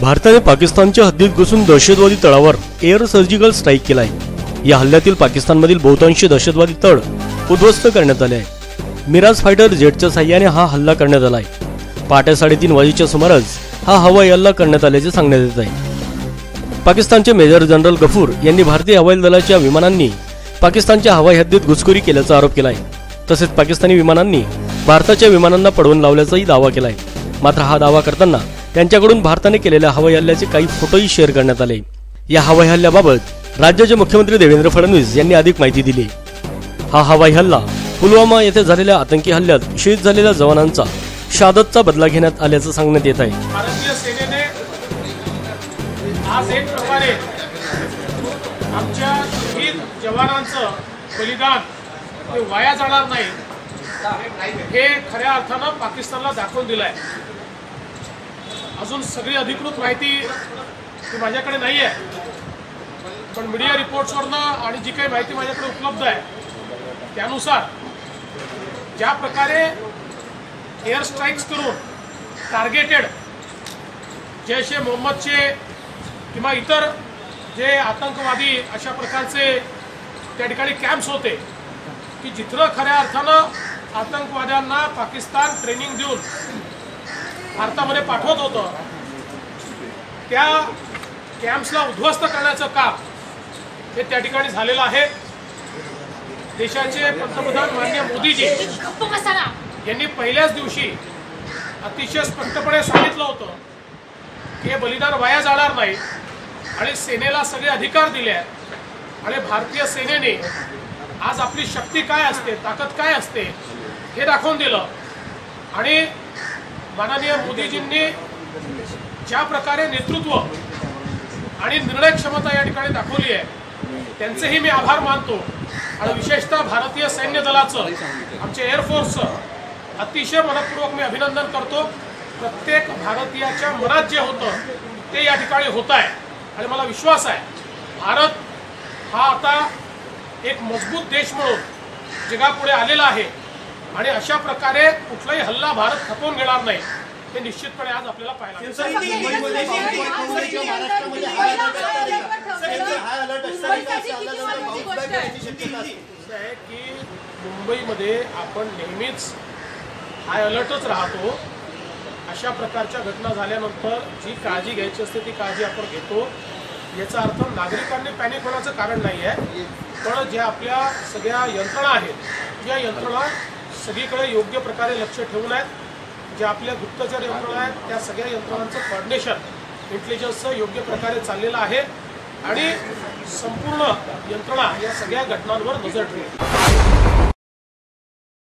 भारताने पाकिस्तानच्या हद्दीत घुसून दहशतवादी तळावर एअर सर्जिकल स्ट्राईक केलाय. या हल्ल्यातील पाकिस्तानमधील बहुतांशी दहशतवादी तळ उद्ध्वस्त करण्यात आले आहे मिराज फायटर जेटच्या साह्याने हा हल्ला करण्यात आलाय. पहाटे साडेतीन वाजेच्या सुमारास हा हवाई हल्ला करण्यात आल्याचे सांगण्यात येत आहे. पाकिस्तानचे मेजर जनरल गफूर यांनी भारतीय हवाई दलाच्या विमानांनी पाकिस्तानच्या हवाई हद्दीत घुसखोरी केल्याचा आरोप केलाय. तसेच पाकिस्तानी विमानांनी भारताच्या विमानांना पडवून लावल्याचाही दावा केलाय. मात्र हा दावा करताना त्यांच्याकडून भारताने केलेल्या हवाई हल्ल्याचे काही फोटोही शेअर करण्यात आले. या हवाई हल्ल्याबाबत राज्याचे मुख्यमंत्री देवेंद्र फडणवीस यांनी अधिक माहिती दिली. हा हवाई हल्ला पुलवामा येथे झालेल्या आतंकी हल्ल्यात शहीद झालेल्या जवानांचा शादतचा बदला घेण्यात आल्याचं सांगण्यात येत आहे. भारतीय सेनेने आज एक प्रकारे आमच्या शहीद जवानांचं बलिदान वाया जाणार नाही. हे खऱ्या अर्थानं पाकिस्तानला दाखवून दिलंय. अजून सगळी अधिकृत माहिती ती माझ्याकडे नाही आहे. पण मीडिया रिपोर्ट्सवरनं आणि जी काही माहिती माझ्याकडे उपलब्ध आहे त्यानुसार ज्या प्रकारे एअर स्ट्राईक्स करून टार्गेटेड जैश ए मोहम्मदचे किंवा इतर जे आतंकवादी अशा प्रकारचे त्या ठिकाणी कॅम्प्स होते की जिथं खऱ्या अर्थानं आतंकवाद्यांना पाकिस्तान ट्रेनिंग देऊन भारतामध्ये पाठवत होतं. त्या कॅम्प्सला उद्ध्वस्त करण्याचं काम हे त्या ठिकाणी झालेलं आहे. देशाचे पंतप्रधान माननीय मोदीजी यांनी पहिल्याच दिवशी अतिशय स्पष्टपणे सांगितलं होतं की हे बलिदान वाया जाणार नाही आणि सेनेला सगळे अधिकार दिले आहेत. आणि भारतीय सेनेने आज आपली शक्ती काय असते ताकद काय असते हे दाखवून दिलं. आणि माननीय मोदीजींनी ज्या प्रकारे नेतृत्व आणि निर्णय क्षमता या ठिकाणी दाखवली आहे त्यांचेही मी आभार मानतो. आणि विशेषतः भारतीय सैन्य दलाचं आमच्या एअरफोर्सचं अतिशय मनपूर्वक मी अभिनंदन करतो. प्रत्येक भारतीयाच्या मनात जे होतं ते या ठिकाणी होत आहे. आणि मला विश्वास आहे भारत हा आता एक मजबूत देश म्हणून जगापुढे आलेला आहे. आणि अशा प्रकारे कुठलाही हल्ला भारत खपवून घेणार नाही हे निश्चितपणे आज आपल्याला पाहायला की मुंबईमध्ये आपण नेहमीच हाय अलर्टच राहतो अशा प्रकारच्या घटना झाल्यानंतर जी काळजी घ्यायची असते ती काळजी आपण घेतो याचा अर्थ नागरिकांनी पॅनिक होण्याचं कारण नाही आहे पण ज्या आपल्या सगळ्या यंत्रणा आहेत या यंत्रणा सगळीकडे योग्य प्रकारे लक्ष ठेवून आहेत. ज्या आपल्या गुप्तचर यंत्रणा आहेत त्या सगळ्या यंत्रणांचं कॉर्डिनेशन इंटेलिजन्सचं योग्य प्रकारे चाललेलं आहे. आणि संपूर्ण यंत्रणा या सगळ्या घटनांवर नजर ठेवली